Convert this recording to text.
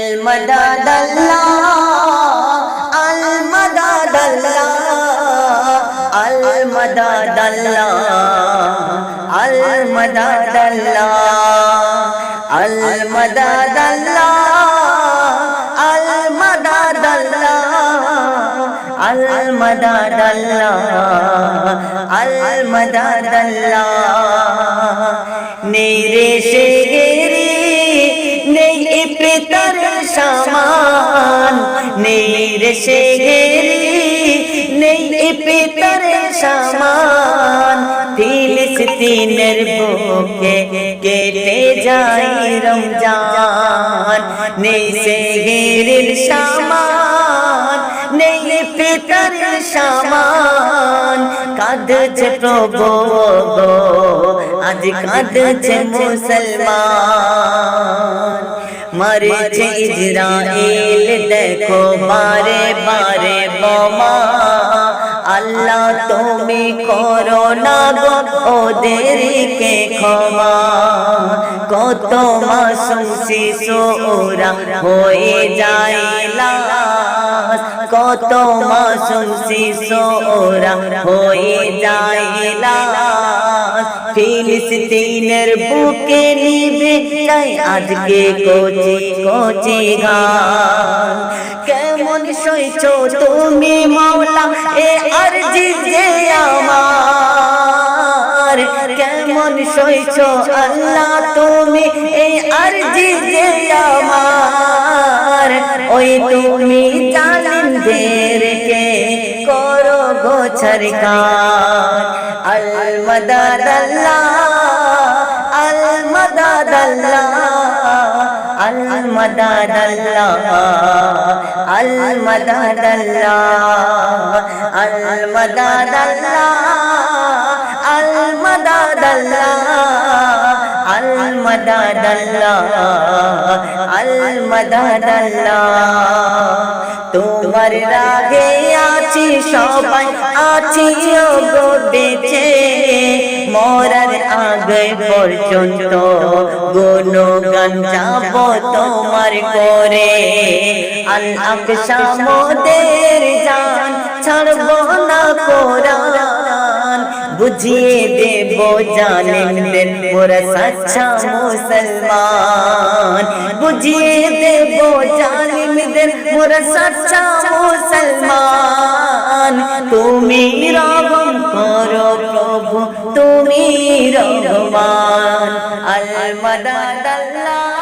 المدد الله المدد الله المدد الله المدد الله المدد الله المدد الله المدد الله المدد الله نيري شيخ সামান। নেই রে সে ঘেরি, নেই পিতর সামান। सामान ফিলিস্তিনের বুকে কেটে যাই রমজান। নেই সে ঘেরি সামান, নেই পিতর সামান। কাদ প্রভু আজ কাঁদছে মুসলমান মরেছে ইসরাইল দেখো বারে বারে বোমা আল্লাহ তুমি করো না গো ওদেরকে ক্ষমা কত মাসুম শিশু ওরা হয়ে যায় কত মাসুম শিশু ওরা হয়ে যায় ফিলিস্তিনের বুকে নিবে আজকে কোচি কোচি কেমন সইছ তুমি মাওলা এ আরজি যে আমার? কেমন সইছ আল্লাহ তুমি এই আরজি যে আমার? ওই তুমি জালিমদেরকে করো গোছর কান আল মদদ আল্লাহ আল মদদ আল্লাহ আল মদদ আল্লাহ আল মদদ আল্লাহ আল মদদ আল্লাহ আল মদদ আল্লাহ আল মদদ আল্লাহ তোমার রাগে আছি, সবাই আছি গো বেঁচে। মরার আগে পর্যন্ত গুণগান যাব তোমার করে। আল্লাহ সামদের জান ছাড়ব না কোরআন। বুঝিয়ে দেব জানেন মোরা সচ্চা মুসলমান। বুঝিয়ে দেব জালিমদের মোরা সচ্চা মুসলমান। তুমি রহম করো প্রভু, তুমি রহমান। আল মদদ আল্লাহ।